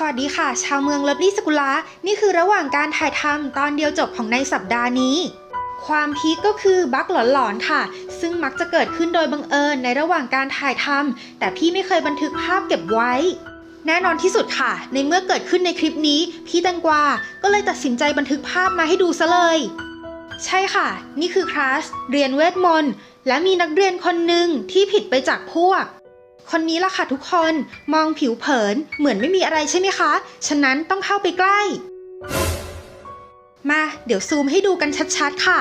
สวัสดีค่ะ ชาวเมืองเลิฟลี่สกุลา นี่คือระหว่างการถ่ายทำตอนเดียวจบของในสัปดาห์นี้ ความพีคก็คือบั๊กหลอนๆค่ะ ซึ่งมักจะเกิดขึ้นโดยบังเอิญในระหว่างการถ่ายทำแต่พี่ไม่เคยบันทึกภาพเก็บไว้ แน่นอนที่สุดค่ะ ในเมื่อเกิดขึ้นในคลิปนี้ พี่แตงกวา ก็เลยตัดสินใจบันทึกภาพมาให้ดูซะเลย ใช่ค่ะ นี่คือคลาสเรียนเวทมนต์และมีนักเรียนคนหนึ่งที่ผิดไปจากพวก คนนี้ล่ะค่ะทุกคนมองผิวเผินเหมือนไม่มีอะไรใช่ไหมคะ ฉะนั้นต้องเข้าไปใกล้ มาเดี๋ยวซูมให้ดูกันชัดๆค่ะ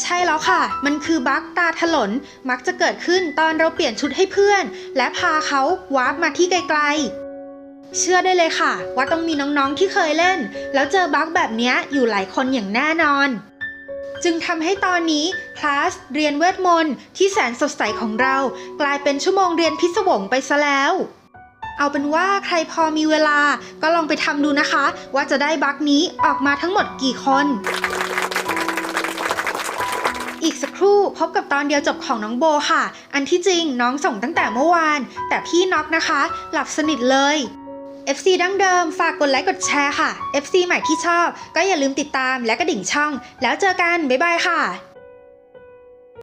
ใช่แล้วค่ะ มันคือบั๊กตาถลนมักจะเกิดขึ้นตอนเราเปลี่ยนชุดให้เพื่อน และพาเขาวาร์ปมาที่ไกลๆ เชื่อได้เลยค่ะ ว่าต้องมีน้องๆที่เคยเล่น แล้วเจอบั๊กแบบนี้อยู่หลายคนอย่างแน่นอน จึงทำให้ตอนนี้คลาสเรียนเวทมนต์ที่แสนสดใสของเรา กลายเป็นชั่วโมงเรียนพิศวงไปซะแล้ว เอาเป็นว่าใครพอมีเวลาก็ลองไปทำดูนะคะ ว่าจะได้บั๊กนี้ออกมาทั้งหมดกี่คน อีกสักครู่พบกับตอนเดียวจบของน้องโบค่ะ อันที่จริงน้องส่งตั้งแต่เมื่อวาน แต่พี่น็อกนะคะ หลับสนิทเลย FC ดั้งเดิม ฝากกดไลค์กดแชร์ค่ะ FC ใหม่ที่ชอบ ก็อย่าลืมติดตามและกระดิ่งช่อง แล้วเจอกัน บ๊ายบายค่ะ